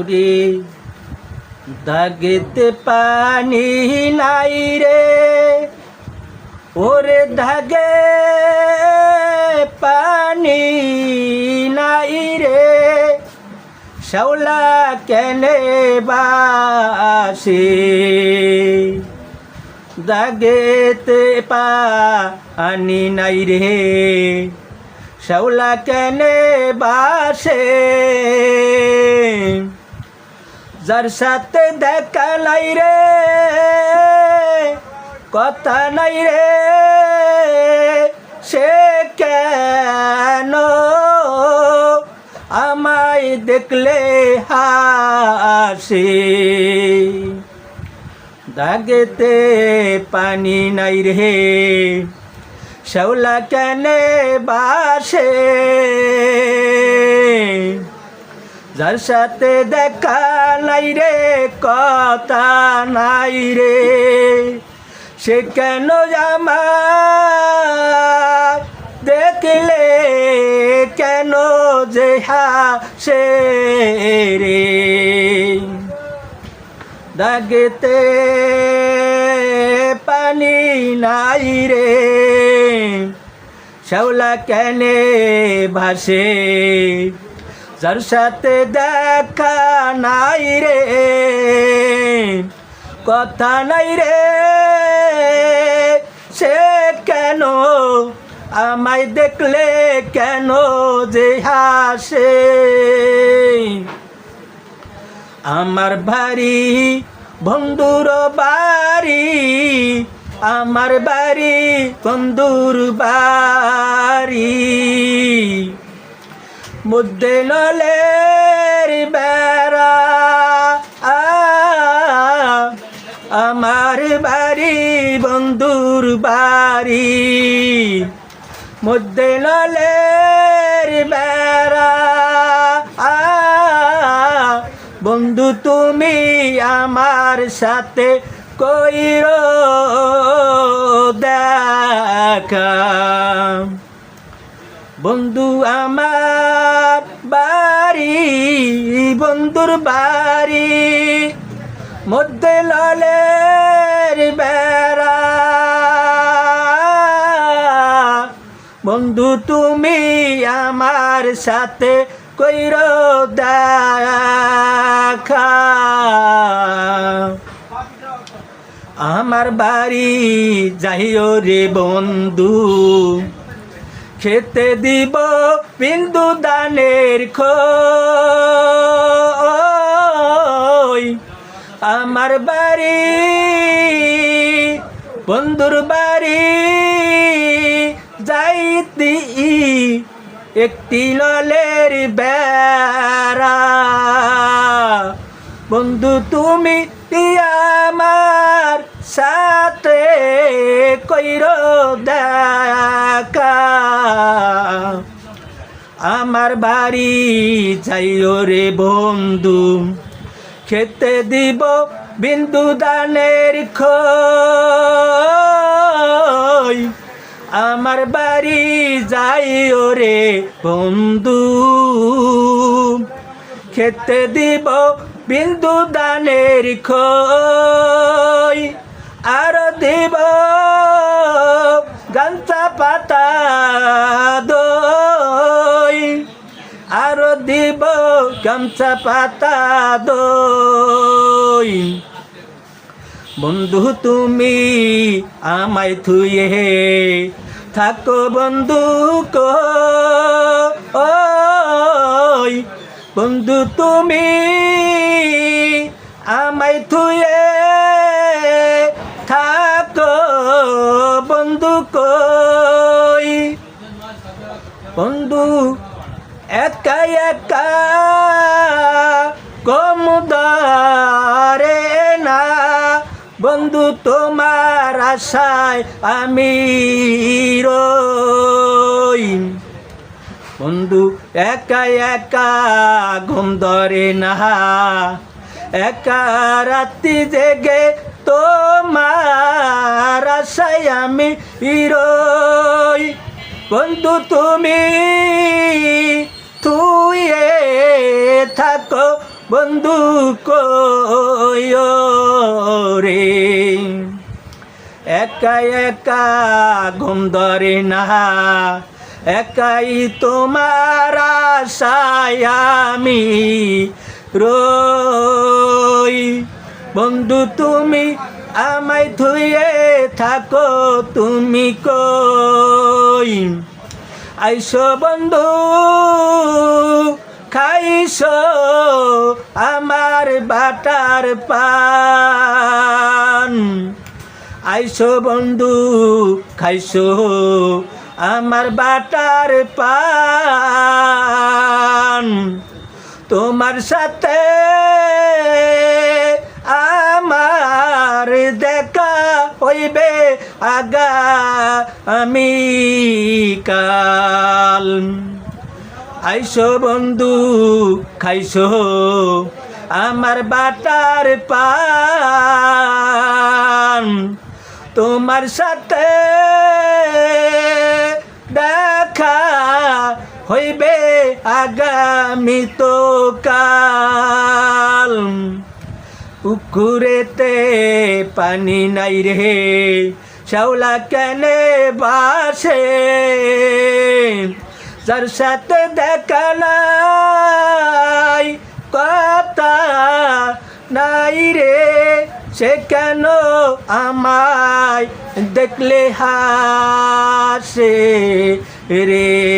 ওরে দাগেতে পানি নাই রে। ওরে দাগে পানি নাই রে। শাওলা কেনে বাসে। দাগেতে পানি নাই রে। শাওলা কেনে বাসে। যার সাথে দেখা নাই রে, কথা নাই রে, সে কেন আমায় দেখলে হাসে? দাগেতে পানি নাই রে, শ্যাওলা কেনে বাসে? যার সাথে দেখা নাই রে, কথা নাই রে। সে কেন আমার দেখলে, কেন যে হাসে রে? দাগেতে পানি নাই রে, শ্যাওলা কেনে ভাসে। যার সাথে দেখা নাই রে, কথা নাই রে, সে কেন আমায় দেখলে কেন যে হাসে? আমার বাড়ি, বন্ধুর বাড়ি, আমার বাড়ি বন্ধুর বাড়ি। মধ্যে নলের বেড়া আমার বাড়ি, বন্ধুর বাড়ি। মধ্যে নলের বেড়া বন্ধু তুমি আমার সাথে কইর দেখা। বন্ধু আমার বন্ধুর বাড়ি, মধ্যে ললের বেড়া। বন্ধু, তুমি আমার সাথে কইর দেখা। আমার বাড়ি যাইও রে বন্ধু, খেতে দিব বিন্দু দানের খই আমার বাড়ি, বন্ধুর বাড়ি, যাইতি একটি ললের বেড়া। বন্ধু, তুমি আমার সাথে কইর দেখা। আমার বাড়ি যাইও রে বন্ধু, খেতে দিব বিন্দু দানের খই আমার বাড়ি যাইও রে বন্ধু। খেতে দিব বিন্দু দানের খই, আর দিব গাঞ্চা পাতা দই, আর দিব গামছা পাতা দই। বন্ধু তুমি আমায় থুয়ে থাকো বন্ধু কো বন্ধু তুমি আশায় আমি রই বন্ধু, একা একা ঘুম ধরে না। একা রাত্রি জেগে তোমার আশায় আমি রই বন্ধু, তুমি, তুই থাকো, বন্ধু, কই রে? একা একা ঘুম ধরে না। একাই তোমার আমি রই। বন্ধু, তুমি আমায় ধুয়ে থাকো, তুমি কই? আইসো বন্ধু খাইছো আমার বাটার পান আইসো বন্ধু খাইছো আমার বাটার পান। তোমার সাথে আমার দেখা হইবে আগা আমি কাল আইসো বন্ধু খাইছো আমার বাটার পান। তোমার সাথে দেখা হইবে আগামী তো কাল। পুকুরেতে পানি নাই রে, শ্যাওলা কেনে বাসে? যার সাথে দেখা কথা নাই রে। সে কেন আমায় দেখলে হাসে রে?